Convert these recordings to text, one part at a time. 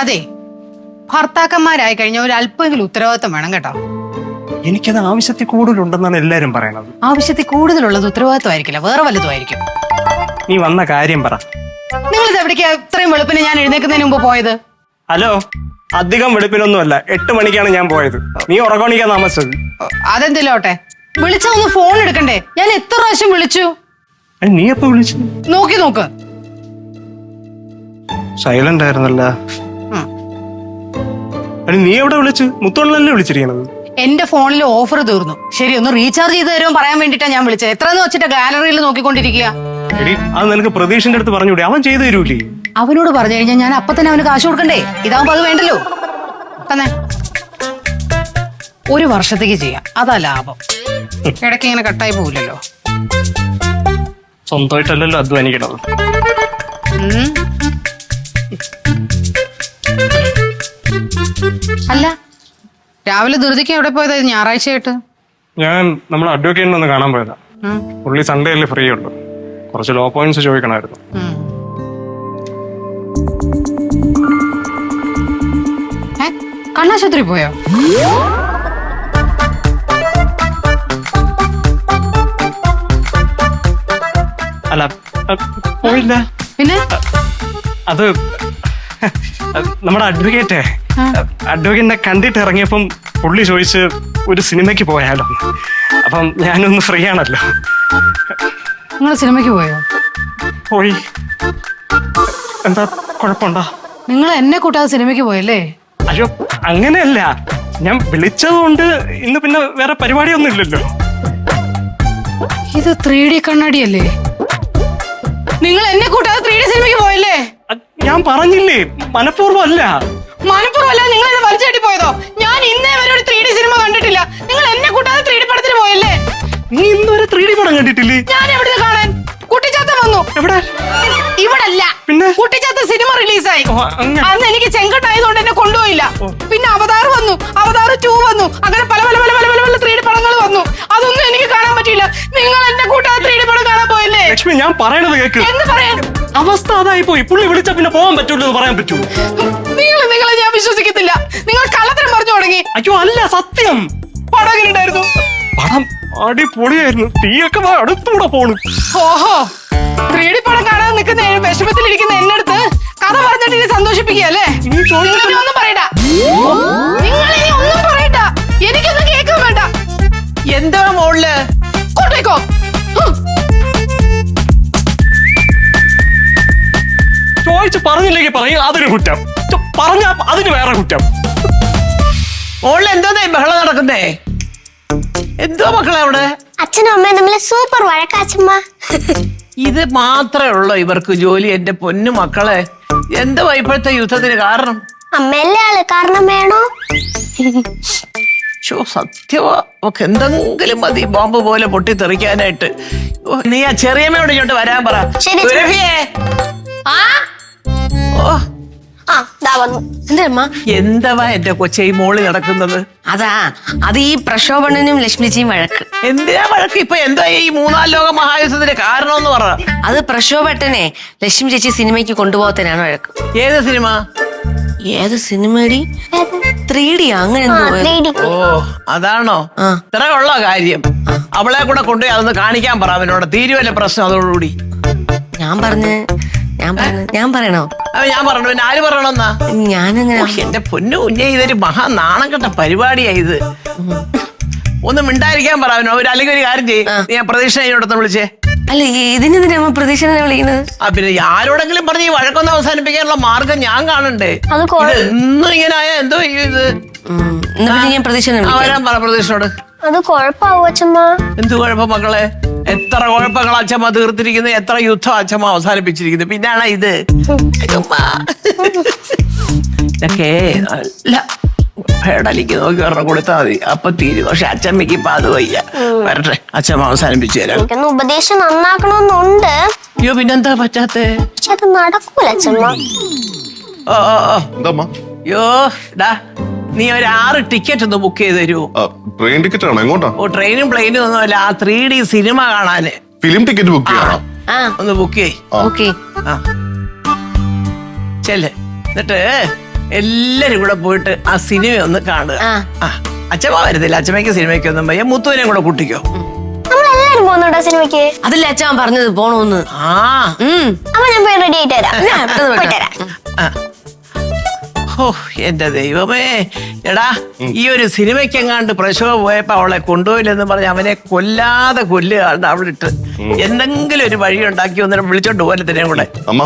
അതെ. ഭർത്താക്കന്മാരായി കഴിഞ്ഞ ഒരു അല്പമെങ്കിലും ഉത്തരവാദിത്വം വേണം കേട്ടോ. എനിക്കത് ആവശ്യത്തിൽ കൂടുതലുണ്ടെന്നാണ് എല്ലാരും പറയണത്. ആവശ്യത്തിൽ കൂടുതലുള്ളത് ഉത്തരവാദിത്വമായിരിക്കില്ല. വേറെ വലുതുമായിരിക്കും നീ വന്ന കാര്യം പറ. നിങ്ങൾ എവിടേക്കാ ഇത്രയും വെളുപ്പിന് ഞാൻ എഴുന്നേക്കുന്നതിന് മുമ്പ് പോയത്? ഹലോ അധികം വെളുപ്പിനൊന്നുമല്ല. എട്ട് മണിക്കാണ് ഞാൻ പോയത്. നീ ഉറക്കണിക്കാൻ താമസിച്ചത്. അതെന്തിലോട്ടെ വിളിച്ചാ ഒന്ന് ഫോൺ എടുക്കണ്ടേ? ഞാൻ എത്ര പ്രാവശ്യം വിളിച്ചു? നീ എപ്പോ വിളിച്ചു നോക്കി നോക്ക്. സൈലന്റ് ആയിരുന്നല്ല. അടി നീ എവിടെ വിളിച്ചു? മുത്തോളിനല്ലേ വിളിച്ചിരിക്കണത്? എന്റെ ഫോണിൽ ഓഫർ തീർന്നു. ശരി ഒന്ന് റീചാർജ് ചെയ്ത് തരുമോ പറയാൻ വേണ്ടിട്ടാ ഞാൻ വിളിച്ചത്. എത്ര എന്ന് വെച്ചിട്ട് ഗാലറിയിൽ നോക്കിക്കൊണ്ടിരിക്കുക? എടി അത് നിനക്ക് പ്രതീക്ഷന്റെ അടുത്ത് പറഞ്ഞൂടെ. അവൻ ചെയ്തു തരൂലേ അവനോട് പറഞ്ഞു കഴിഞ്ഞാൽ ഞാൻ അപ്പൊ തന്നെ അവന് കാശ് കൊടുക്കണ്ടേ? ഇതാവുമ്പോ അത് വേണ്ടല്ലോ. തന്നെ. ഒരു വർഷത്തേക്ക് ചെയ്യാം. അതാ ലാഭം. ഇടയ്ക്ക് ഇങ്ങനെ കട്ടായി പോവില്ലല്ലോ. സ്വന്തമായിട്ടല്ലല്ലോ അധ്വാനിക്കണത്. അല്ല രാവിലെ ധൃതിക്ക് എവിടെ പോയത് ഞായറാഴ്ചയായിട്ട് ഞാൻ നമ്മുടെ അഡ്വക്കേറ്റിനെ ഒന്ന് കാണാൻ പോയതാ ഉം. പുള്ളി സൺഡേ അല്ലേ ഫ്രീ ഉള്ളു കുറച്ച് ലോ പോയിന്റ്സ് ചോദിക്കണമായിരുന്നു ഉം. ഏ? കണ്ണാശുപത്രി പോയോ അല്ല അ- പോയില്ല പിന്നെ അത് അത് നമ്മുടെ അഡ്വക്കേറ്റേ. അഡ്വക്കേറ്റിനെ കണ്ടിട്ട് ഇറങ്ങിയപ്പം പുള്ളി ചോദിച്ച് ഒരു സിനിമയ്ക്ക് പോയാലോ. അപ്പം ഞാനൊന്ന് ഫ്രീ ആണല്ലോ. നിങ്ങൾ സിനിമയ്ക്ക് പോയോ? പോയി. എന്താ കുഴപ്പമുണ്ടോ? നിങ്ങൾ എന്നെ കൂട്ടാതെ സിനിമയ്ക്ക് പോയല്ലേ? അയ്യോ അങ്ങനെയല്ല. ഞാൻ വിളിച്ചതുകൊണ്ട് ഇന്ന് പിന്നെ വേറെ പരിപാടിയൊന്നും ഇല്ലല്ലോ. ഇത് ത്രീ ഡി കണ്ണാടിയല്ലേ? നിങ്ങൾ എന്നെ കൂട്ടാതെ ത്രീ ഡി സിനിമയ്ക്ക് പോയല്ലേ? ഞാൻ പറഞ്ഞില്ലേ മനഃപൂർവം അല്ല മനഃപൂർവം നിങ്ങൾ എന്നെ വലിച്ചേട്ടി പോയതോ? ഞാൻ ഇന്നേ വരെ ഒരു ത്രീ ഡി സിനിമ കണ്ടിട്ടില്ല. നിങ്ങൾ എന്നെ കൂട്ടാതെ ത്രീ ഡി പടത്തിന് പോയല്ലേ? നീ ഇന്നുവരെ ത്രീ ഡി പടം കണ്ടിട്ടില്ലേ? ഞാൻ എവിടുന്ന് കാണാൻ? കുട്ടിച്ചാത്ത വന്നു. എവിടെ? ഇവിടല്ല. പിന്നെ? കുട്ടിച്ചാത്ത സിനിമ റിലീസായി അന്ന് എനിക്ക് ചെങ്കട്ടായതുകൊണ്ട് എന്നെ കൊണ്ടുപോയില്ല. പിന്നെ അവതാർ വന്നു. അവതാർ ടു വന്നു. അങ്ങനെ പല പല പല പല പല പല ത്രീ ഡി പടങ്ങൾ വന്നു. അതൊന്നും എനിക്ക് കാണാൻ പറ്റിയില്ല. നിങ്ങൾ എന്നെ കൂട്ടാതെ ത്രീ ഡി പടം കാണാൻ പോയല്ലേ? ലക്ഷ്മി ഞാൻ പറയണത് കേക്ക്. എന്ത് പറയാൻ? അവസ്ഥ അതായി പോയി പുള്ളി വിളിച്ച പിന്നെ പോകാൻ പറ്റൂല്ലോ എന്ന് പറയാൻ പറ്റൂ. നിങ്ങൾ നിങ്ങളെ ഞാൻ വിശ്വസിക്കത്തില്ല. നിങ്ങൾ കള്ളത്തരം പറഞ്ഞു തുടങ്ങി. അയ്യോ അല്ല സത്യം. പടം എങ്ങനെ ഉണ്ടായിരുന്നു? പടം അടിപൊളിയായിരുന്നു. തീയൊക്കെ വാ അടുത്തൂടെ പോണു. ഓഹോ ത്രീ ഡി പടം കാണാൻ നിൽക്കുന്ന വിഷമത്തിലിരിക്കുന്ന എന്നടുത്ത് കഥ പറഞ്ഞിട്ട് ഇനി സന്തോഷിപ്പിക്കുകയല്ലേ നീ ഒന്നും പറയണ്ട. നിങ്ങൾ ഇനി ഒന്നും പറയണ്ട. എനിക്കൊന്നും കേൾക്കാൻ വേണ്ട. എന്താ മോളിൽ? കൂട്ടേക്കോ ചോദിച്ചു പറഞ്ഞില്ലെങ്കിൽ പറയും അതൊരു കുറ്റം. പറഞ്ഞാ അതിന് വേറെ കുറ്റം. മോളിൽ എന്താ ബഹളം നടക്കുന്നേ? എന്തോ മക്കളെ അവിടെ? അച്ഛനും അമ്മയും തമ്മിൽ സൂപ്പർ വഴക്കാച്ചമ്മ. ഇത് മാത്രമേ ഉള്ളൂ ഇവർക്ക് ജോലി? എന്റെ പൊന്നു മക്കളെ എന്തോ ഇപ്പോഴത്തെ യുദ്ധത്തിന് കാരണം? അമ്മയല്ലേ ആൾ? കാരണം വേണോ? ഒക്കെ എന്തെങ്കിലും മതി ബോംബ് പോലെ പൊട്ടി തെറിക്കാനായിട്ട് നീ ആ ചെറിയമ്മയോട് ഇങ്ങോട്ട് വരാൻ പറ. ശരി. ഓ ആ ദാ വന്നു. എന്തമ്മ എന്തവാ എന്റെ കൊച്ചെ ഈ മോൾ നടക്കുന്നത്? അതാ അത് ഈ പ്രക്ഷോഭണനും ലക്ഷ്മിജിയും വഴക്ക്. എന്തിനാ വഴക്ക്? ഇപ്പൊ എന്താ ഈ മൂന്നാം ലോക മഹായുദ്ധത്തിന്റെ കാരണം എന്ന് പറ. അത് പ്രക്ഷോഭട്ടനെ ലക്ഷ്മി ചേച്ചി സിനിമയ്ക്ക് കൊണ്ടുപോകത്തനാണ് വഴക്ക്. ഏത് സിനിമ? ഏത് സിനിമ ത്രീ ഡി അങ്ങനെ എന്തോ ഓ അതാണോ? ആ. ഇത്ര ഉള്ള കാര്യം. അവളെ കൂടെ കൊണ്ടുപോയി അതൊന്ന് കാണിക്കാൻ പറ അവനോട് തീരുവല്ല പ്രശ്നം അതോടുകൂടി. ഞാൻ പറഞ്ഞ് ഞാൻ പറഞ്ഞ് ഞാൻ പറയണോ? ഞാൻ പറഞ്ഞു പിന്നെ ആര് പറയണമെന്നാ ഞാനങ്ങനെ ഓ, എന്റെ പൊന്നു കുഞ്ഞെ ഇതൊരു മഹാ നാണം കെട്ട പരിപാടിയാ ഇത്. ഒന്ന് മിണ്ടായിരിക്കാൻ പറ അവനോ ഒരു അല്ലെങ്കിൽ ഒരു കാര്യം ചെയ്യും. ഞാൻ പ്രതീക്ഷ അതിനോടൊന്ന് വിളിച്ചേ. അല്ല ഈ- ഇതിനെന്തിനാ അമ്മ വിളിക്കുന്നത്? ആ പിന്നെ ആരോടെങ്കിലും പറഞ്ഞ് ഈ വഴക്കൊന്ന് അവസാനിപ്പിക്കാനുള്ള മാർഗം ഞാൻ കാണണ്ടേ അത് ഇത് ഇങ്ങനെ ആയാ എന്തോ ചെയ്യും ഇത്? ഉം, എന്നാ പിന്നെ ഞാൻ പ്രതീക്ഷ ആ വരാൻ പറ പ്രതീക്ഷയോട്. അത് കൊഴപ്പാവോ അച്ഛമ്മ? എന്ത് കുഴപ്പം മക്കളെ? എത്ര കുഴപ്പങ്ങൾ അച്ഛമ്മ തീർത്തിരിക്കുന്നു എത്ര യുദ്ധം അച്ഛമ്മ അവസാനിപ്പിച്ചിരിക്കുന്നു പിന്നാണ് ഇത്. ഇതൊക്കെ നല്ല പേടലിക്ക് നോക്കി ഒരെണ്ണം കൊടുത്താൽ മതി. അപ്പൊ തീരും. പക്ഷെ അച്ഛമ്മയ്ക്ക് ഇപ്പൊ അത് വയ്യ. വരട്ടെ അച്ഛമ്മ അവസാനിപ്പിച്ചു തരാം. എനിക്കൊന്ന് ഉപദേശം നന്നാക്കണമെന്നുണ്ട് അയ്യോ പിന്നെന്താ പറ്റാത്തെ? പക്ഷെ അത് നടക്കൂല അച്ഛമ്മ. ഓ ഓ ഓ. അയ്യോ ഡാ നീ ഒരു ആറ് ടിക്കറ്റ് ഒന്ന് ബുക്ക് ചെയ്ത് തരുമോ ട്രെയിൻ ടിക്കറ്റ് ആണോ? എങ്ങോട്ടാ? ഓ ട്രെയിനും പ്ലെയിനും ഒന്നുമല്ല ആ ത്രീ ഡി സിനിമ കാണാന്. ഫിലിം ടിക്കറ്റ് ബുക്ക് ചെയ്യണം? ആ. ഒന്ന് ബുക്ക് ചെയ് ഓക്കെ ആ. ചെല്ല്. എന്നിട്ട് എല്ലാരും കൂടെ പോയിട്ട് ആ സിനിമ ഒന്ന് കാണുക. ആ. ആ. അച്ഛമ്മ വരുന്നില്ല അച്ഛമ്മയ്ക്ക് സിനിമയ്ക്ക് ഒന്നും പയ്യ മുത്തുവിനെയും കൂടെ കൂട്ടിക്കോ. നമ്മളെല്ലാരും പോകുന്നുണ്ടോ സിനിമയ്ക്ക് അതല്ല അച്ഛൻ പറഞ്ഞത്? പോണോന്ന്. ആ. ഉം. അപ്പൊ ഞാൻ പോയി റെഡി ആയിട്ട് പോയിട്ട്. വരാം. ആ. ഓ എന്റെ ദൈവമേ. എടാ ഈ ഒരു സിനിമയ്ക്ക് എങ്ങാണ്ട് പ്രശോഭ പോയപ്പോ അവളെ കൊണ്ടുപോയില്ലെന്ന് പറഞ്ഞ് അവനെ കൊല്ലാതെ കൊല്ലുകയാണ് അവിടെ ഇട്ട് എന്തെങ്കിലും ഒരു വഴി ഉണ്ടാക്കി ഒന്നിനെ വിളിച്ചോണ്ട് പോലെ തന്നെ കൂടെ? അമ്മ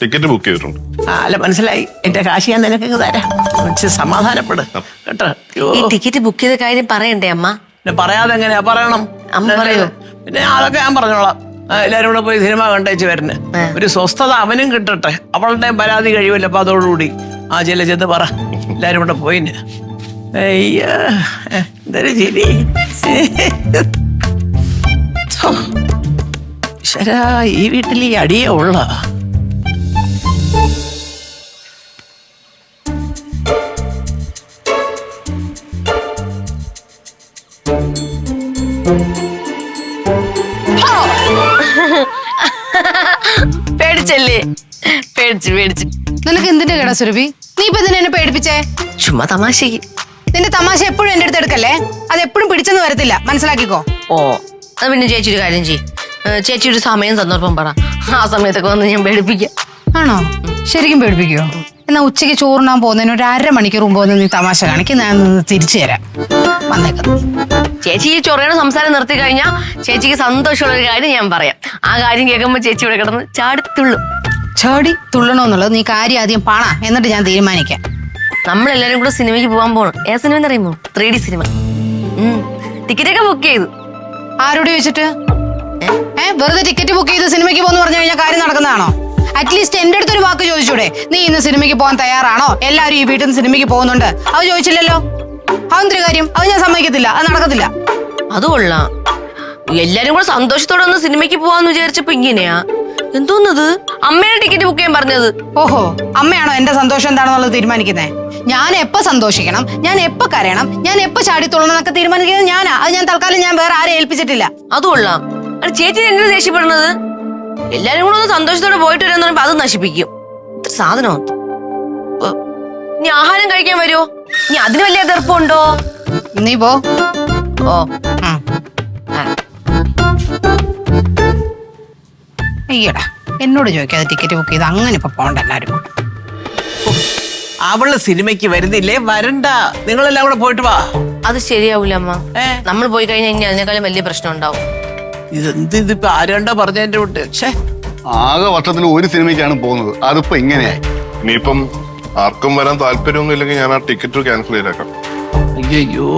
ടിക്കറ്റ് ബുക്ക് ചെയ്തിട്ടുണ്ട്. ആ അല്ല മനസ്സിലായി. എന്റെ കാശ് ഞാൻ നിനക്ക് തരാം. കുറച്ച് സമാധാനപ്പെട്. കേട്ടോ. അയ്യോ. ഈ ടിക്കറ്റ് ബുക്ക് ചെയ്ത കാര്യം പറയണ്ടേ അമ്മ? പിന്നെ പറയാതെ എങ്ങനെയാ പറയണം? അമ്മ പറയോ? പിന്നെ അതൊക്കെ ഞാൻ പറഞ്ഞോളാം. ആ, എല്ലാരും കൂടെ പോയി സിനിമ കണ്ടേച്ച് വരുന്നേ ആ. ഒരു സ്വസ്ഥത അവനും കിട്ടട്ടെ. അവളുടെ പരാതി കഴിയുമല്ലോ അപ്പൊ അതോടുകൂടി. ആ ചെല്ല ചെന്ന് പറ. എല്ലാരും കൂടെ പോയിന് അയ്യാ എന്തൊരു ചിരി. ശരാ ഈ വീട്ടിൽ ഈ അടിയേ ഉള്ള? പേടിച്ചല്ലേ? പേടിച്ചു പേടിച്ചു. നിനക്ക് എന്തിന്റെ കേടാ സുരഭി? നീ ഇപ്പൊ ഇതിനെ എന്നെ പേടിപ്പിച്ചേ? ചുമ്മാ തമാശക്ക്. നിന്റെ തമാശ എപ്പോഴും എന്റെ അടുത്ത് എടുക്കല്ലേ? അത് എപ്പോഴും പിടിച്ചെന്ന് വരത്തില്ല. മനസ്സിലാക്കിക്കോ? ഓ അത് പിന്നെ ചേച്ചി ഒരു കാര്യം ചെയ്യും. ചേച്ചി ഒരു സമയം സന്ദർഭം പറ. ആ സമയത്തൊക്കെ വന്ന് ഞാൻ പേടിപ്പിക്കാം. ആണോ? ശരിക്കും പേടിപ്പിക്കോ എന്നാ ഉച്ചയ്ക്ക് ചോറുണ്ണാൻ പോകുന്നതിന് ഒരു അര മണിക്കൂർ മുമ്പ് വന്ന് നീ തമാശ കാണിക്കും. ഞാൻ നിന്ന് തിരിച്ചു തരാം. വന്നേക്കാം. ചേച്ചി ഈ ചൊറയുടെ സംസാരം നിർത്തി കഴിഞ്ഞാൽ ചേച്ചിക്ക് സന്തോഷമുള്ള ഒരു കാര്യം ഞാൻ പറയാം. ആ കാര്യം കേൾക്കുമ്പോൾ ചേച്ചി ഇവിടെ കിടന്ന് ചാടിത്തുള്ളും. ചാടി തുള്ളണോന്നുള്ളത് നീ കാര്യം ആദ്യം പാണ എന്നിട്ട് ഞാൻ തീരുമാനിക്കാം. നമ്മളെല്ലാരും കൂടെ സിനിമയ്ക്ക് പോകാൻ പോകണം ഏത് സിനിമ എന്നറിയുമോ ത്രീ ഡി സിനിമ. ടിക്കറ്റ് ഒക്കെ ബുക്ക് ചെയ്തു. ആരോട് ചോദിച്ചിട്ട്? ഏ? വെറുതെ ടിക്കറ്റ് ബുക്ക് ചെയ്ത് സിനിമയ്ക്ക് പോകുന്നു പറഞ്ഞു കഴിഞ്ഞാൽ കാര്യം നടക്കുന്നതാണോ? അറ്റ്ലീസ്റ്റ് എന്റെ അടുത്തൊരു വാക്ക് ചോദിച്ചൂടെ. നീ ഇന്ന് സിനിമയ്ക്ക് പോകാൻ തയ്യാറാണോ? എല്ലാവരും ഈ വീട്ടിൽ നിന്ന് സിനിമയ്ക്ക് പോകുന്നുണ്ട്. അത് ചോദിച്ചില്ലല്ലോ? അതെന്തൊരു കാര്യം? അത് ഞാൻ സമ്മതിക്കത്തില്ല. അത് നടക്കത്തില്ല. അത് കൊള്ളാം. എല്ലാരും കൂടെ സന്തോഷത്തോടെ ഒന്ന് സിനിമയ്ക്ക് പോവാന്ന് വിചാരിച്ചപ്പോ ഇങ്ങനെയാ. എന്തോന്നത്? അമ്മയുടെ ടിക്കറ്റ് ബുക്ക് ചെയ്യാൻ പറഞ്ഞത്. ഓഹോ അമ്മയാണോ എന്റെ സന്തോഷം എന്താണെന്നുള്ളത് തീരുമാനിക്കുന്നേ? ഞാൻ എപ്പോ സന്തോഷിക്കണം? ഞാൻ എപ്പോ കരയണം? ഞാൻ എപ്പോ ചാടിത്തുള്ളണം എന്നൊക്കെ തീരുമാനിക്കുന്നത് ഞാനാ. അത് ഞാൻ തൽക്കാലം ഞാൻ വേറെ ആരെ ഏൽപ്പിച്ചിട്ടില്ല. അത് കൊള്ളാം. അത് ചേച്ചി എന്തിനാ ദേഷ്യപ്പെടുന്നത്? എല്ലാരും കൂടെ ഒന്ന് സന്തോഷത്തോടെ പോയിട്ട് വരാന്ന് പറയുമ്പോ അത് നശിപ്പിക്കും. ഇത്ര സാധനം? നീ ആഹാരം കഴിക്കാൻ വരുമോ നീ അതിന് വലിയ എതിർപ്പുണ്ടോ? നീ പോ. ഓ. ആ. അയ്യടാ എന്നോട് ചോദിക്കാതെ ടിക്കറ്റ് ബുക്ക് ചെയ്ത് അങ്ങനെ ഇപ്പൊ പോണ്ട എല്ലാരും. അവൾ സിനിമയ്ക്ക് വരുന്നില്ലേ? വരണ്ട. നിങ്ങളെല്ലാം കൂടെ പോയിട്ട് വാ. അത് ശരിയാവൂല അമ്മ. ഏ? നമ്മൾ പോയി കഴിഞ്ഞാൽ ഇനി അതിനേക്കാളും വലിയ പ്രശ്നം ഉണ്ടാവും. ഇതെന്ത് ഇതിപ്പോ പറഞ്ഞ പറഞ്ഞതിന്റെ വിട്ട് ഛേ. ആകെ വർഷത്തിൽ ഒരു സിനിമയ്ക്കാണ് പോകുന്നത്. അതിപ്പോ ഇങ്ങനെയായി ഇനിയിപ്പം ആർക്കും വരാൻ താല്പര്യമൊന്നും ഇല്ലെങ്കിൽ ഞാൻ ആ ടിക്കറ്റ് ക്യാൻസൽ ചെയ്തേക്കാം. അയ്യോ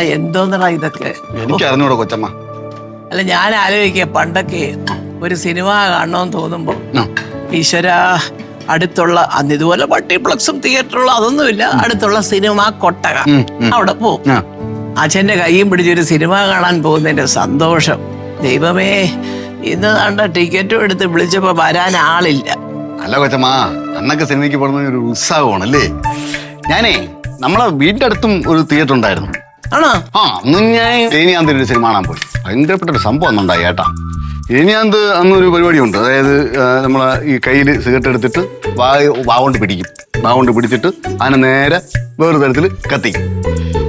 എന്തോന്നടാ ഇതൊക്കെ? എനിക്ക് അറിഞ്ഞൂടാ കൊച്ചമ്മ. അല്ല ഞാൻ ആലോചിക്കുക പണ്ടൊക്കെ ഒരു സിനിമ കാണണമെന്ന് തോന്നുമ്പോ ആ. ഈശ്വര അടുത്തുള്ള അന്ന് ഇതുപോലെ മൾട്ടിപ്ലക്സും തിയേറ്ററുള്ള അതൊന്നുമില്ല. അടുത്തുള്ള സിനിമ കൊട്ടക. അവിടെ പോകും അച്ഛന്റെ കൈയും പിടിച്ചൊരു സിനിമ കാണാൻ പോകുന്നതിന്റെ സന്തോഷം. ദൈവമേ ഇന്ന് കണ്ട ടിക്കറ്റും എടുത്ത് വിളിച്ചപ്പോ വരാൻ ആളില്ല. അല്ല കൊച്ചമ്മ അന്നൊക്കെ സിനിമയ്ക്ക് പോകുന്ന ഒരു ഉത്സാഹമാണ് അല്ലേ ഞാനേ നമ്മളെ വീടിന്റെ അടുത്തും ഒരു തിയേറ്റർ ഉണ്ടായിരുന്നു. ആണോ? ആ അന്ന് ഞാൻ രേനിയാന്തിന്റെ ഒരു സിനിമ കാണാൻ പോയി. ഭയങ്കരപ്പെട്ട ഒരു സംഭവം അന്നുണ്ടായി ഏട്ടാ രേനിയാന്ത് അന്നൊരു പരിപാടിയുണ്ട്. അതായത് നമ്മൾ നമ്മളെ ഈ കയ്യിൽ സിഗരറ്റ് എടുത്തിട്ട് വാ വാവോണ്ട് പിടിക്കും. വാവോണ്ട് പിടിച്ചിട്ട് അതിനെ നേരെ വേറൊരു തരത്തിൽ കത്തിക്കും.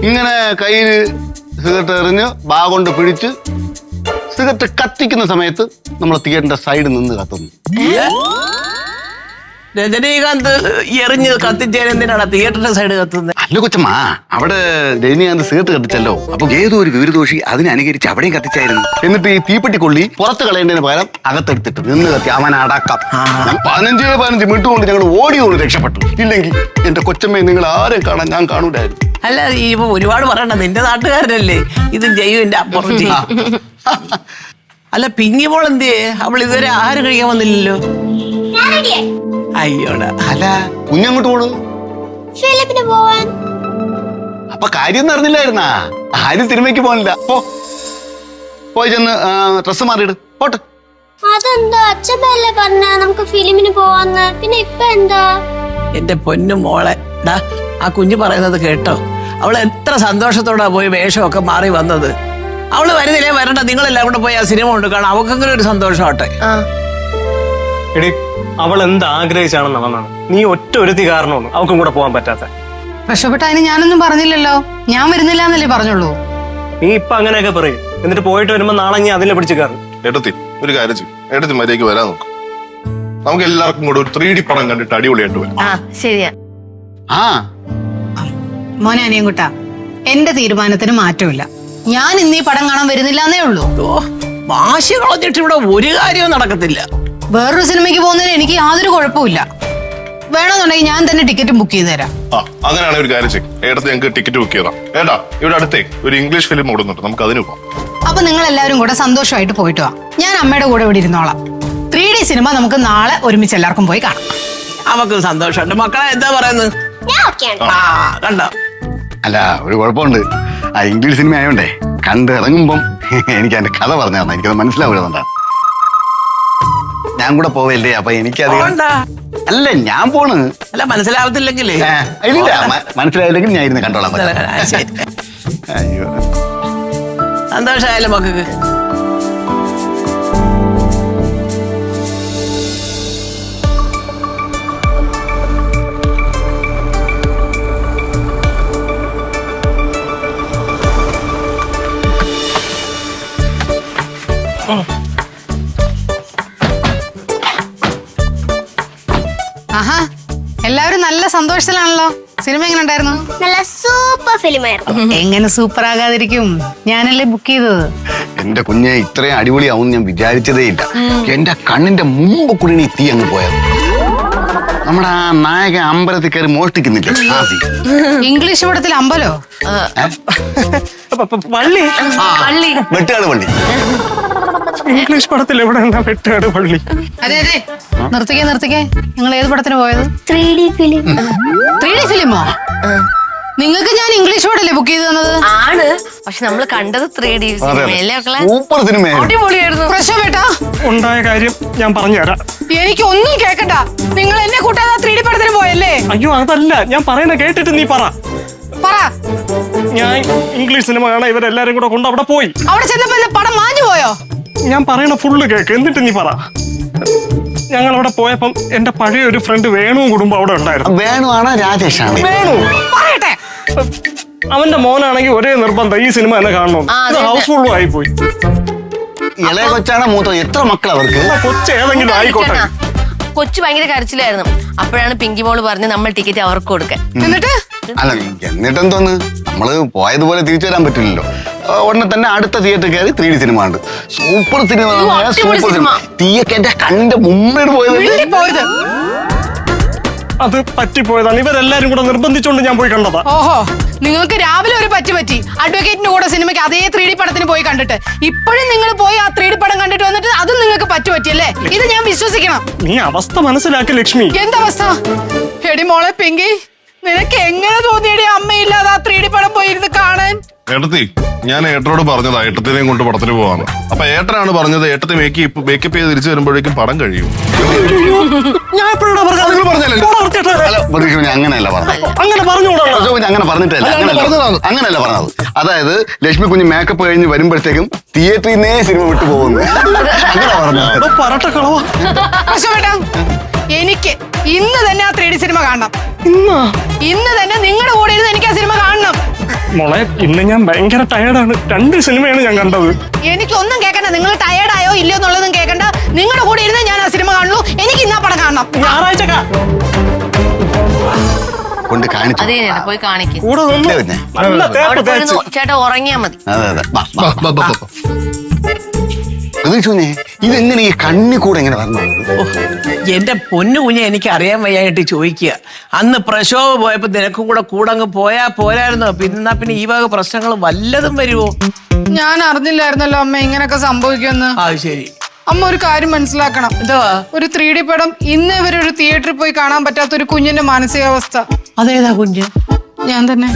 ഇങ്ങനെ കയ്യിൽ സിഗരറ്റ് എറിഞ്ഞ് വാ കൊണ്ട് പിടിച്ച് സിഗരറ്റ് കത്തിക്കുന്ന സമയത്ത് നമ്മൾ തിയേറ്ററിന്റെ സൈഡിൽ നിന്ന് കത്തുന്നു. രജനീകാന്ത് എറിഞ്ഞ് കത്തിച്ചേൻ എന്തിനാണ് തിയേറ്ററിന്റെ സൈഡ് കത്തുന്നത് അല്ല കൊച്ചമ്മ അവിടെ രജനീകാന്ത് സിഗരറ്റ് കത്തിച്ചല്ലോ. അപ്പൊ ഏതോ ഒരു വിവരദോഷി അതിനനുകരിച്ച് അവിടെയും കത്തിച്ചായിരുന്നു. എന്നിട്ട് ഈ തീപ്പെട്ടി കൊള്ളി പുറത്ത് കളയേണ്ടതിന് പകരം അകത്തെടുത്തിട്ട് നിന്ന് കത്തി. അവൻ അടക്കം. ഞാൻ പതിനഞ്ച് പതിനഞ്ച് മിനിറ്റ് കൊണ്ട് ഞങ്ങൾ ഓടി കൊണ്ട് രക്ഷപ്പെട്ടു. ഇല്ലെങ്കിൽ എന്റെ കൊച്ചമ്മയെ നിങ്ങൾ ആരെ കാണാൻ ഞാൻ കാണൂലായിരുന്നു. അല്ല ഈ ഇപ്പൊ ഒരുപാട് പറയണ്ട നിന്റെ നാട്ടുകാരനല്ലേ? ഇത് ജയുവിന്റെ എന്റെ അപ്പുറം അല്ല പിങ്ങിപ്പോൾ എന്തിയേ? അവൾ ഇതുവരെ ആഹാരം കഴിക്കാൻ വന്നില്ലല്ലോ. അയ്യോടാ. അല്ല കുഞ്ഞങ്ങോട്ട് പോണു. ഫിലിപ്പിന് പോവാൻ. അപ്പൊ കാര്യം അറിഞ്ഞില്ലായിരുന്നാ? ആരും സിനിമയ്ക്ക് പോകാനില്ല. പോ. പോയി ചെന്ന് ഡ്രസ് മാറിയിട്. പോട്ടെ. അതെന്താ? അച്ഛമ്മല്ലേ പറഞ്ഞ നമുക്ക് ഫിലിമിന് പോവാന്ന്. പിന്നെ ഇപ്പൊ എന്താ? എന്റെ പൊന്നു മോളെ ഡാ ആ കുഞ്ഞു പറയുന്നത് കേട്ടോ. അവൾ എത്ര സന്തോഷത്തോടാ പോയി വേഷമൊക്കെ മാറി വന്നത്. അവൾ വരുന്നില്ലേ വരണ്ട നിങ്ങളെല്ലാം കൂടെ പോയി ആ സിനിമ കൊണ്ട് കാണാം. അവക്കെങ്കിലും ഒരു സന്തോഷമാട്ടെ ആ. എടി അവൾ എന്ത് ആഗ്രഹിച്ചാണ് നടന്നാണ് നീ ഒറ്റ ഒരുത്തി കാരണമാണ് അവൾക്കും കൂടെ പോകാൻ പറ്റാത്ത. പ്രശ്നപ്പെട്ട അതിന് ഞാനൊന്നും പറഞ്ഞില്ലല്ലോ. ഞാൻ വരുന്നില്ല എന്നല്ലേ പറഞ്ഞുള്ളൂ. നീ ഇപ്പൊ അങ്ങനെയൊക്കെ പറയും. എന്നിട്ട് പോയിട്ട് വരുമ്പോ നാളെ ഞാൻ അതിനെ പിടിച്ച് കയറും. എടുത്തി ഒരു കാര്യം ചെയ്യും. എടുത്തി മര്യാദയ്ക്ക് വരാൻ നോക്കും. നമുക്ക് എല്ലാവർക്കും കൂടെ ഒരു ത്രീ ഡി പടം കണ്ടിട്ട് അടിപൊളിയായിട്ട് വരും. ആ ശരിയാ. ആ. മോനെ അനിയൻകുട്ട എന്റെ തീരുമാനത്തിന് മാറ്റമില്ല. ഞാൻ ഇന്ന് ഈ പടം കാണാൻ വരുന്നില്ല എന്നേ ഉള്ളൂ വാശി കളഞ്ഞിട്ട് ഇവിടെ ഒരു കാര്യവും നടക്കത്തില്ല. വേറൊരു സിനിമയ്ക്ക് പോകുന്നതിന് എനിക്ക് യാതൊരു കുഴപ്പമില്ല വേണമെന്നുണ്ടെങ്കിൽ ഞാൻ തന്നെ ടിക്കറ്റ് ബുക്ക് ചെയ്ത് തരാം. ആ അങ്ങനെയാണെങ്കിൽ ഒരു കാര്യം ചെയ്യും. ഞങ്ങൾക്ക് ടിക്കറ്റ് ബുക്ക് ചെയ്താ ഏട്ടാ ഇവിടെ അടുത്തേ ഒരു ഇംഗ്ലീഷ് ഫിലിം ഓടുന്നുണ്ട്. നമുക്ക് അതിന് പോവാം. അപ്പൊ നിങ്ങൾ എല്ലാവരും കൂടെ സന്തോഷമായിട്ട് പോയിട്ട് വാ. ഞാൻ അമ്മയുടെ കൂടെ ഇവിടെ ഇരുന്നോളാം. ത്രീ ഡി സിനിമ നമുക്ക് നാളെ ഒരുമിച്ച് എല്ലാവർക്കും പോയി കാണാം. അവക്ക് സന്തോഷമുണ്ട്. മക്കളെ എന്താ പറയുന്നത്? ആ കണ്ടോ. അല്ല ഒരു കുഴപ്പമുണ്ട്. ആ ഇംഗ്ലീഷ് സിനിമ ആയോണ്ടേ കണ്ട് ഇറങ്ങുമ്പം എനിക്ക് അതിന്റെ കഥ പറഞ്ഞു തന്നെ എനിക്കത് മനസ്സിലാവില്ലെന്നുണ്ടാണ് ഞാൻ കൂടെ പോവല്ലേ? അപ്പൊ എനിക്കധികം പോണ്ട. അല്ല ഞാൻ പോണ്. അല്ല മനസ്സിലാവത്തില്ലെങ്കിലേ. ഇല്ല മനസ്സിലായില്ലെങ്കിൽ ഞാൻ ഇരുന്ന് കണ്ടോളാം. അയ്യോ. സന്തോഷമായാലും മക്കൾക്ക് ആഹാ എല്ലാവരും നല്ല സന്തോഷത്തിലാണല്ലോ. സിനിമ എങ്ങനെ ഉണ്ടായിരുന്നു നല്ല സൂപ്പർ ഫിലിം ആയിരുന്നു എങ്ങനെ സൂപ്പർ ആകാതിരിക്കും ഞാനല്ലേ ബുക്ക് ചെയ്തത്. എന്റെ കുഞ്ഞെ ഇത്രയും അടിപൊളിയാവും ഞാൻ വിചാരിച്ചതേ ഇല്ല. എന്റെ കണ്ണിന്റെ മുമ്പ് കൂടി ഈ തീ അങ്ങ് പോയത് നമ്മുടെ ആ നായക അമ്പലത്തിൽ കയറി മോഷ്ടിക്കുന്നില്ല? ആസി. ഇംഗ്ലീഷ് പടത്തിൽ അമ്പലോ? പള്ളി പള്ളി വെട്ടുകാട് പള്ളി ഇംഗ്ലീഷ് പടത്തിൽ എവിടെ ഉണ്ടാ വെട്ടാട് പള്ളി? അതെ അതെ. നിർത്തിക്കേ നിർത്തിക്കേ. നിങ്ങൾ ഏത് പടത്തിന് പോയത്? Three D film. Three D ഫിലിമോ? നിങ്ങൾക്ക് ഞാൻ ഇംഗ്ലീഷ് പടല്ലേ ബുക്ക് ചെയ്ത് തന്നത്? ആണ്. പക്ഷെ നമ്മൾ കണ്ടത് ത്രീ ഡി സൂപ്പർ സിനിമയായിരുന്നു. അടിപൊളിയായിരുന്നു. പ്രശ്നം ബേട്ടാ ഉണ്ടായ കാര്യം ഞാൻ പറഞ്ഞുതരാം. എനിക്ക് ഒന്നും കേക്കണ്ട. നിങ്ങൾ എന്നെ കൂട്ടാതെ ത്രീ ഡി പടത്തിന് പോയല്ലേ? അയ്യോ അതല്ല. ഞാൻ പറയുന്ന കേട്ടിട്ട് നീ പറ. പറ. ഞാൻ ഇംഗ്ലീഷ് സിനിമ കാണാൻ ഇവരെല്ലാരും കൂടെ കൊണ്ട് അവിടെ പോയി. അവിടെ ചെന്നപ്പോ പടം മാഞ്ഞു പോയോ? ഞാൻ പറയണ ഫുള്ള് കേക്ക്. എന്നിട്ട് നീ പറ. ഞങ്ങൾ അവിടെ പോയപ്പം എന്റെ പഴയ ഒരു ഫ്രണ്ട് വേണു കുടുംബം അവിടെ ഉണ്ടായിരുന്നു. വേണുവാണ് രാജേഷാണ്? വേണു. പറയട്ടെ. അവന്റെ മോനാണെങ്കിൽ ഒരേ നിർബന്ധം ഈ സിനിമ എന്നെ കാണണം. ഇത് ഹൗസ്ഫുള്ളും ആയി പോയി. ഇളയ കൊച്ചാണ് മൂത്തത് എത്ര മക്കൾ അവർക്ക്? കൊച്ചു ഏതെങ്കിലും ആയിക്കോട്ടെ. കൊച്ചു ഭയങ്കര കരച്ചിലായിരുന്നു. അപ്പോഴാണ് പിങ്കി മോൾ പറഞ്ഞ് നമ്മൾ ടിക്കറ്റ് അവർക്ക് കൊടുക്കാൻ. എന്നിട്ട്? അല്ല എന്നിട്ടെന്തോന്ന്? നമ്മൾ പോയതുപോലെ തിരിച്ചു വരാൻ പറ്റില്ലല്ലോ. ഉടനെ തന്നെ അടുത്ത തിയേറ്റർ കയറി ത്രീ ഡി സിനിമ ഉണ്ട് സൂപ്പർ സിനിമ സൂപ്പർ സിനിമ എന്റെ കണ്ണിന്റെ മുമ്പിൽ പോയത് അത് പറ്റിപ്പോയതാണ്. ഇവരെല്ലാരും കൂടെ നിർബന്ധിച്ചുകൊണ്ട് ഞാൻ പോയി കണ്ടതാ. ഓഹോ നിങ്ങൾക്ക് രാവിലെ ഒരു പറ്റി പറ്റി. അഡ്വക്കേറ്റിന്റെ കൂടെ സിനിമയ്ക്ക് അതേ ത്രീ ഡി പടത്തിന് പോയി കണ്ടിട്ട്. ഇപ്പോഴും നിങ്ങൾ പോയി ആ ത്രീ ഡി പടം കണ്ടിട്ട് വന്നിട്ട് അതും നിങ്ങൾക്ക് പറ്റു പറ്റിയല്ലേ ഇത് ഞാൻ വിശ്വസിക്കണം. നീ അവസ്ഥ മനസ്സിലാക്കി ലക്ഷ്മി. എന്തവസ്ഥ എടി മോളെ പിങ്കി നിനക്ക് എങ്ങനെ തോന്നിയടി അമ്മയില്ലാതെ ആ ത്രീ ഡി പടം പോയിരുന്ന് കാണാൻ? ഏട്ടത്തി ഞാൻ ഏട്ടനോട് പറഞ്ഞതാ ഏട്ടത്തിനെയും കൊണ്ട് പടത്തിന് പോവാന്ന്. അപ്പൊ ഏട്ടനാണ് പറഞ്ഞത് ഏട്ടത്തെ മേക്കപ്പ് മേക്കപ്പ് ചെയ്ത് തിരിച്ചു വരുമ്പോഴേക്കും പടം കഴിയും. ഞാൻ എപ്പോഴാണ് നിങ്ങൾ. അല്ല പ്രതീക്ഷ അങ്ങനെയല്ല പറഞ്ഞത്. അങ്ങനെ പറഞ്ഞുകൂടാ. അങ്ങനെ പറഞ്ഞിട്ടല്ല അല്ല, അങ്ങനെയല്ല. പറഞ്ഞതാണ്. അങ്ങനെയല്ല പറഞ്ഞത്. അതായത് ലക്ഷ്മി കുഞ്ഞ് മേക്കപ്പ് കഴിഞ്ഞ് വരുമ്പോഴത്തേക്കും തിയേറ്ററിൽ നിന്നേ സിനിമ വിട്ടു പോകുന്നു. അങ്ങനെ പറഞ്ഞത്. പറട്ട കളവാ. എനിക്ക് ഇന്ന് തന്നെ ആ ത്രീ ഡി സിനിമ കാണണം. ഇന്നാ? ഇന്ന് തന്നെ നിങ്ങളുടെ കൂടെ ഇരുന്ന് എനിക്ക് ആ സിനിമ കാണണം. മോളെ ഇന്ന് ഞാൻ ഭയങ്കര ടയർഡാണ് രണ്ട് സിനിമയാണ് ഞാൻ കണ്ടത്. എനിക്കൊന്നും കേൾക്കണ്ട. നിങ്ങൾ ടയർഡായോ ഇല്ലയോ എന്നുള്ളതും കേൾക്കണ്ട. നിങ്ങളുടെ കൂടെ ഇരുന്ന് ഞാൻ ആ സിനിമ കാണുള്ളൂ. എനിക്ക് ഇന്നാ പടം കാണണം. ഞായറാഴ്ച കാ- കൊണ്ട് കാണിച്ചു. അതേ ചേട്ടാ പോയി കാണിക്കും. കൂടെ നിന്ന് ഇല്ലേ കുഞ്ഞെ? നല്ല തേപ്പ് അവിടെ പോയി തേച്ച്. ഇരുന്ന് ചേട്ടാ ഉറങ്ങിയാ മതി. അതെ അതെ. വാ, വാ. ബാ, ബാ, കുഞ്ഞെ ഇതെങ്ങനെ ഈ കണ്ണി കൂടെ എങ്ങനെ വരണം എന്റെ പൊന്നു കുഞ്ഞെ എനിക്ക് അറിയാൻ വയ്യായിട്ട് ചോദിക്കുക. അന്ന് പ്രശോഭ പോയപ്പോ നിനക്കും കൂടെ കൂടെ അങ്ങ് പോയാ പോരായിരുന്നോ? പിന്നെ പിന്നെ ഈ വക പ്രശ്നങ്ങൾ വല്ലതും വരുമോ ഞാൻ അറിഞ്ഞില്ലായിരുന്നല്ലോ അമ്മ ഇങ്ങനെയൊക്കെ സംഭവിക്കുമെന്ന്. അത് ശരി. അമ്മ ഒരു കാര്യം മനസ്സിലാക്കണം. എന്തുവാ ഒരു ത്രീ ഡി പടം ഇന്നേ വരെ ഒരു തിയേറ്ററിൽ പോയി കാണാൻ പറ്റാത്ത ഒരു കുഞ്ഞിന്റെ മാനസികാവസ്ഥ. അതേതാ കുഞ്ഞ്? ഞാൻ തന്നെ.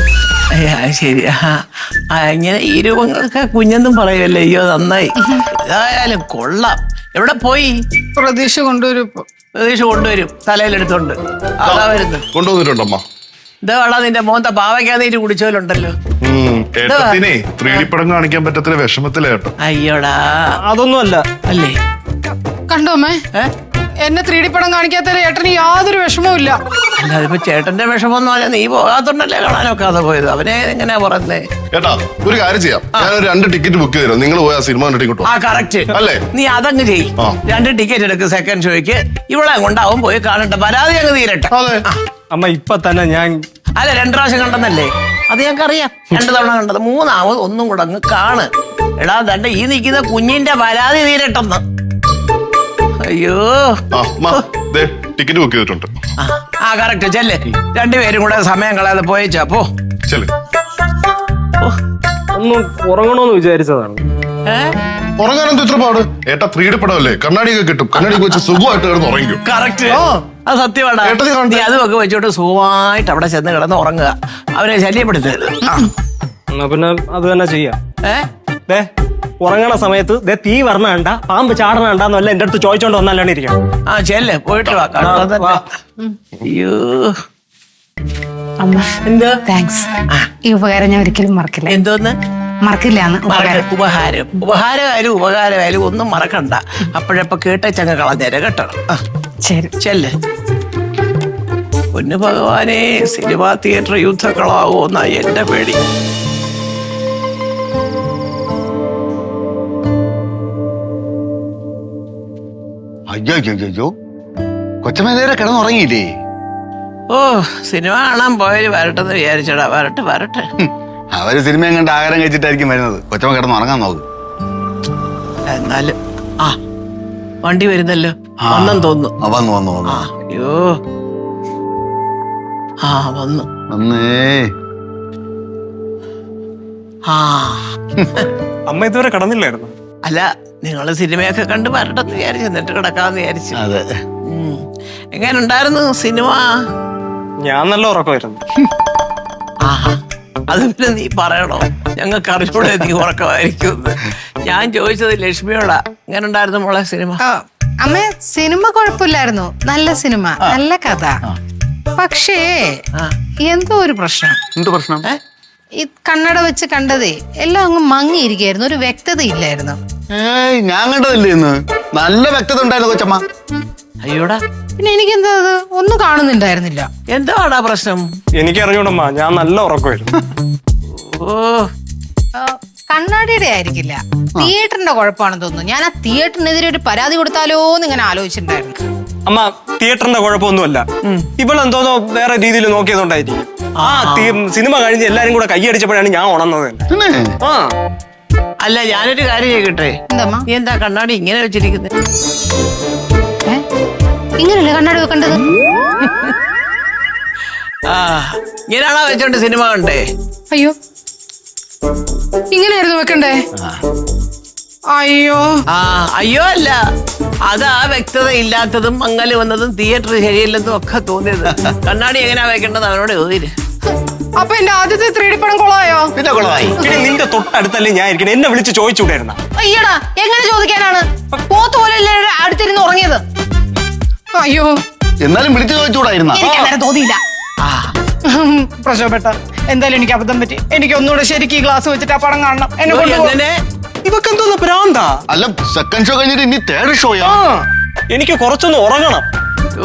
അത് ശരി. ആ ആ, ഇങ്ങനെ ഈ രൂപങ്ങളൊക്കെ കുഞ്ഞെന്നും പറയുമല്ലേ അയ്യോ നന്നായി. ഏതായാലും കൊള്ളാം. എവിടെ പോയി? പ്രതീക്ഷ കൊണ്ടുവരും. ഇപ്പൊ. പ്രതീക്ഷ കൊണ്ടുവരും. തലയിലെടുത്തോണ്ട്. അതാ വരുന്നു കൊണ്ടുവന്നിട്ടുണ്ടമ്മ. ഇതാ നിന്റെ മോന്ത പാവയ്ക്കാതീര് കുടിച്ചോലുണ്ടല്ലോ. ഉം, ഏട്ടത്തിനെ ത്രീ ഡി പടം കാണിക്കാൻ പറ്റത്തില്ല വിഷമത്തിലേട്ടോ അയ്യോടാ. അതൊന്നും അല്ല അല്ലേ? കണ്ടോ അമ്മേ? ഏ? എന്നെ ത്രീ ഡി പടം കാണിക്കാത്തതിൽ ഏട്ടന് യാതൊരു വിഷമവും ഇല്ല. അല്ല അതിപ്പോ ചേട്ടന്റെ വിഷമം എന്ന് പറഞ്ഞാൽ നീ പോകാത്തോണ്ടല്ലേ കാണാനൊക്കാതെ പോയത്? അവനെ എങ്ങനെയാ പറഞ്ഞേ ഏട്ടാ ഒരു കാര്യം ചെയ്യാം. ഞാൻ ഒരു രണ്ട് ടിക്കറ്റ് ബുക്ക് ചെയ്തു നിങ്ങൾ പോയാ ആ സിനിമ കണ്ടിട്ട് ആ കറക്റ്റ് അല്ലേ? നീ അതങ്ങ് ചെയ് ആ. രണ്ട് ടിക്കറ്റ് എടുക്ക് സെക്കൻഡ് ഷോയ്ക്ക് ഇവിടെ കൊണ്ടാവും പോയി കാണട്ടെ. പരാതി അങ്ങ് തീരട്ടെ. അതെ. അമ്മ ഇപ്പൊ തന്നെ ഞാൻ അല്ല രണ്ടു പ്രാവശ്യം കണ്ടെന്നല്ലേ അത് ഞങ്ങൾക്ക് അറിയാം രണ്ടു തവണ കണ്ടത്. മൂന്നാമത് ഒന്നും കൂടെ അങ്ങ് കാണ്. എടാ തന്റെ ഈ നിൽക്കുന്ന കുഞ്ഞിന്റെ പരാതി തീരട്ടെന്ന്. അയ്യോ. അമ്മ ദേ ടിക്കറ്റ് ബുക്ക് ചെയ്തിട്ടുണ്ട്. ആ, കറക്റ്റ് ചെല്ലേ. രണ്ടുപേരും കൂടെ സമയം കളയാതെ പോയച്ചാ പോ. ഒന്ന് ഉറങ്ങണോന്ന് വിചാരിച്ചതാണ്. ഏ? ഉറങ്ങാനെന്ത് ഇത്ര പാട്? ഏട്ടാ ത്രീ ഡി പടമല്ലേ? കണ്ണാടിയൊക്കെ കിട്ടും. കണ്ണാടി വെച്ച് സുഖമായിട്ട് കിടന്ന് ഉറങ്ങിക്കും. കറക്റ്റ് അത് സത്യമാണ് കേട്ടത് കാണട്ടെ. നീ അതുമൊക്കെ വെച്ചോട്ട് സുഖമായിട്ട് അവിടെ ചെന്ന് കിടന്ന് ഉറങ്ങുക. അവരെ ശല്യപ്പെടുത്തരുത്. പിന്നെ അത് തന്നെ ചെയ്യാം. ഏ? ദേ ഉറങ്ങണ സമയത്ത് ദേ തീ വരണ കണ്ട പാമ്പ് ചാടണ കണ്ടെന്നല്ല എന്റെ അടുത്ത് ചോദിച്ചോണ്ട് വന്നല്ലാണ് ഇരിക്കാം ആ ചെല്ലേ പോയിട്ട് വാ കാണാതെ തന്നെ. അയ്യോ. അമ്മ എന്തോ? താങ്ക്സ് ഈ ഉപകാരം ഞാൻ ഒരിക്കലും മറക്കില്ല. എന്തോന്ന്? മറക്കില്ല എന്ന് മറക്ക ഉപകാരം. ഉപഹാരം. ഉപഹാരമായാലും ഉപകാരമായാലും ഒന്നും മറക്കണ്ട. അപ്പോഴപ്പോ കേട്ടച്ചങ്ങ് കളഞ്ഞേരെ കേട്ടോ. ആ, ശരി. ചെല്ല്. പൊന്നു ഭഗവാനെ സിനിമാ തിയേറ്റർ യുദ്ധക്കളാവോന്നാ എന്റെ പേടി. അയ്യോ അയ്യോ അയ്യോ, കൊച്ചമ്മ നേരെ കിടന്നുറങ്ങിയില്ലേ? ഓ സിനിമ കാണാൻ പോയാൽ വരട്ടെന്ന് വിചാരിച്ചടാ. വരട്ടെ വരട്ടെ. അവർ സിനിമയും കണ്ട് ആഹാരം കഴിച്ചിട്ടായിരിക്കും വരുന്നത്. കൊച്ചമ്മ കിടന്നുറങ്ങാൻ നോക്ക്. എന്നാലും ആ വണ്ടി വരുന്നല്ലോ. വന്നെന്ന് തോന്നുന്നു. ആ, വന്നു വന്നു വന്നു. ആ അയ്യോ. ആ വന്നു. വന്നേ. ആ. അമ്മ ഇതുവരെ കടന്നില്ലായിരുന്നു? അല്ല നിങ്ങൾ സിനിമയൊക്കെ കണ്ട് വരട്ടെന്ന് വിചാരിച്ചു. എന്നിട്ട് കിടക്കാന്ന് വിചാരിച്ചു. അതെ. എങ്ങനെ ഉണ്ടായിരുന്നു സിനിമ? ഞാൻ നല്ല ഉറക്കമായിരുന്നു. ആഹാ. അത് പിന്നെ നീ പറയണോ? ഞങ്ങൾക്ക് അറിഞ്ഞൂടെ നീ ഉറക്കമായിരിക്കും ഞാൻ ചോദിച്ചത് ലക്ഷ്മിയോടാ. എങ്ങനെ ഉണ്ടായിരുന്നു മോളെ സിനിമ? ആ, അമ്മ സിനിമ കുഴപ്പമില്ലായിരുന്നു. നല്ല സിനിമ നല്ല കഥ. പക്ഷേ എന്തോ ഒരു പ്രശ്നം. എന്ത് പ്രശ്നം? ഈ കണ്ണട വെച്ച് കണ്ടതേ എല്ലാം അങ്ങ് മങ്ങിയിരിക്കായിരുന്നു ഒരു വ്യക്തത ഇല്ലായിരുന്നു ഏയ് ഞാൻ കണ്ടതല്ലേ ഇന്ന്? നല്ല വ്യക്തത ഉണ്ടായിരുന്നു കൊച്ചമ്മ. അയ്യോടാ. പിന്നെ എനിക്ക് എന്താ ഒന്നും കാണുന്നുണ്ടായിരുന്നില്ല. എന്താടാ പ്രശ്നം? എനിക്ക് അറിഞ്ഞൂടമ്മ ഞാൻ നല്ല ഉറക്കമായിരുന്നു. ഓ. ആ, കണ്ണാടിയുടെ ആയിരിക്കില്ല. തിയേറ്ററിന്റെ കുഴപ്പമാണെന്ന് തോന്നുന്നു. ഞാൻ ആ തിയേറ്ററിനെതിരെ ഒരു പരാതി കൊടുത്താലോ എന്ന് ഇങ്ങനെ ആലോചിച്ചിട്ടുണ്ടായിരുന്നു. അമ്മ തിയേറ്ററിന്റെ കുഴപ്പമൊന്നുമല്ല. ഇവളെന്തോന്നോ വേറെ രീതിയിൽ നോക്കിയതുകൊണ്ടായിരിക്കും. ആ തീ- സിനിമ കഴിഞ്ഞ് എല്ലാരും കൂടെ കൈയടിച്ചപ്പോഴാണ് ഞാൻ ഉണർന്നത്. തന്നെ ആ. അല്ല ഞാനൊരു കാര്യം ചെയ്യട്ടെ എന്താ നീ എന്താ കണ്ണാടി ഇങ്ങനെ വെച്ചിരിക്കുന്നത് ഏ? ഇങ്ങനല്ലേ കണ്ണാടി വെക്കേണ്ടത്? ആ ഇങ്ങനെയാണോ വെച്ചോണ്ട് സിനിമ കണ്ടേ? അയ്യോ. ഇങ്ങനെയായിരുന്നു വെക്കണ്ടേ? അയ്യോ. ആ അയ്യോ അല്ല. അതാ വ്യക്തത ഇല്ലാത്തതും മങ്ങൽ വന്നതും തിയേറ്റർ ശരിയല്ലെന്നും ഒക്കെ തോന്നിയത്. കണ്ണാടി എങ്ങനെയാ വെക്കേണ്ടത് അവനോട് ചോദിര് അപ്പൊ എന്റെ ആദ്യത്തെ ത്രീ ഡി പടം കൊളമായോ പിന്നെ കൊളമായി പിന്നെ നിന്റെ തൊട്ടടുത്തല്ലേ ഞാൻ ഇരിക്കണേ. എന്നെ വിളിച്ച് ചോദിച്ചുകൂടായിരുന്ന? അയ്യടാ എങ്ങനെ ചോദിക്കാനാണ്? പോത്ത് പോലെ അടുത്തിരുന്ന് ഉറങ്ങിയത്? അയ്യോ. എന്നാലും വിളിച്ചു ചോദിച്ചുകൂടായിരുന്ന? എനിക്ക് അങ്ങനെ തോന്നിയില്ല. പ്രശ്നപ്പെട്ട എന്തായാലും എനിക്ക് അബദ്ധം പറ്റി. എനിക്ക് ഒന്നുകൂടെ ശരിക്ക് ഈ ഗ്ലാസ് വെച്ചിട്ട് ആ പടം കാണണം. എന്നെ കൊണ്ട് കൊണ്ടുപോ എങ്ങനെ ഇവക്ക് എന്തോന്ന് ഭ്രാന്താ? അല്ല സെക്കൻഡ് ഷോ കഴിഞ്ഞിട്ട് ഇനി തേർഡ് ഷോയാ എനിക്ക് കുറച്ചൊന്ന് ഉറങ്ങണം.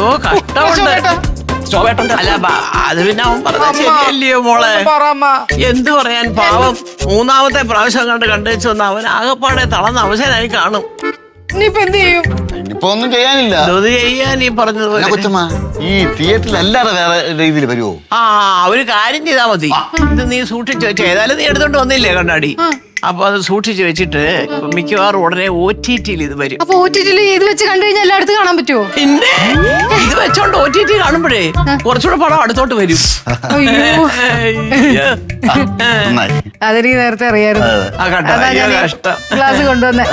ഓ കഷ്ടമുണ്ട്. പ്രശോഭേട്ടാ, ശോഭേട്ടന്റെ അല്ല ബ- അത് പിന്നെ അവൻ പറഞ്ഞ അമ്മ, ശരിയല്ലയോ മോളെ? പറ അമ്മ. എന്തു പറയാൻ പാവം? മൂന്നാമത്തെ പ്രാവശ്യം കണ്ട് കണ്ടുവെച്ച് വന്ന അവൻ ആകപ്പാടെ തളർന്ന അവശനായി കാണും. ഇനിയിപ്പോ എന്ത് ചെയ്യും? ഇനിയിപ്പോ ഒന്നും ചെയ്യാനില്ല. ഇത് ചെയ്യാൻ ഈ അല്ല പറഞ്ഞതുപോലെ കൊച്ചമ്മ ഈ തിയേറ്ററിൽ അല്ലാതെ വേറെ രീതിയിൽ വരുമോ ആ ഒരു കാര്യം ചെയ്താ മതി. ഇത് നീ സൂക്ഷിച്ചു വെച്ച ഏതായാലും നീ എടുത്തോണ്ട് വന്നില്ലേ കണ്ണാടി? അപ്പൊ അത് സൂക്ഷിച്ചു വെച്ചിട്ട് മിക്കവാറും ഉടനെ ഒ ടി ടിയിൽ ഇത് വരും. അപ്പൊ ഒ ടി ടിയിൽ ഇത് വെച്ച് കണ്ടു കഴിഞ്ഞാൽ എല്ലായിടത്തും കാണാൻ പറ്റുമോ പിന്നെ ഇത് വെച്ചോണ്ട് ഒ ടി ടി കാണുമ്പോഴേ കുറച്ചുകൂടെ പടം അടുത്തോട്ട് വരും. അയ്യോ. നന്നായി. അതെനിക്ക് നേരത്തെ അറിയായിരുന്നു. ആ കണ്ടോ അതാ അയ്യോ ഞാൻ കഷ്ടം. Class കൊണ്ടുവന്നെ.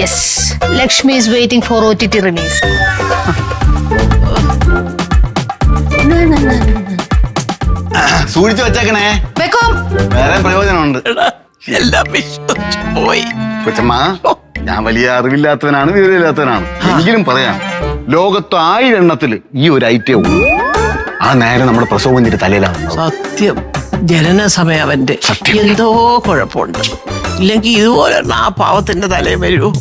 Yes Lakshmi is waiting for O T T release സൂക്ഷിച്ചു വെച്ചേക്കണേ. വെക്കും. വേറെ പ്രയോജനമുണ്ട്. എടാ, എല്ലാം വിശ്വസിച്ച് പോയി. കൊച്ചമ്മ ഞാൻ വലിയ അറിവില്ലാത്തവനാണ് വിവരമില്ലാത്തവനാണ്. എങ്കിലും പറയാം ലോകത്ത് ആയിരണ്ണത്തിൽ ഈ ഒരു ഐറ്റം ഉള്ളൂ. ആ നേരം നമ്മുടെ പ്രസവത്തിന്റെ തലയിലാണ് സത്യം ജനന സമയം അവന്റെ എന്തോ കുഴപ്പമുണ്ട്. ഇല്ലെങ്കിൽ ഇതുപോലെ ആ പാവത്തിന്റെ തലയിൽ വരൂ.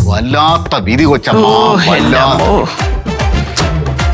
വല്ലാത്ത വിധി കൊച്ചമ്മ ഓ എന്റെ വല്ലാ അമ്മോ.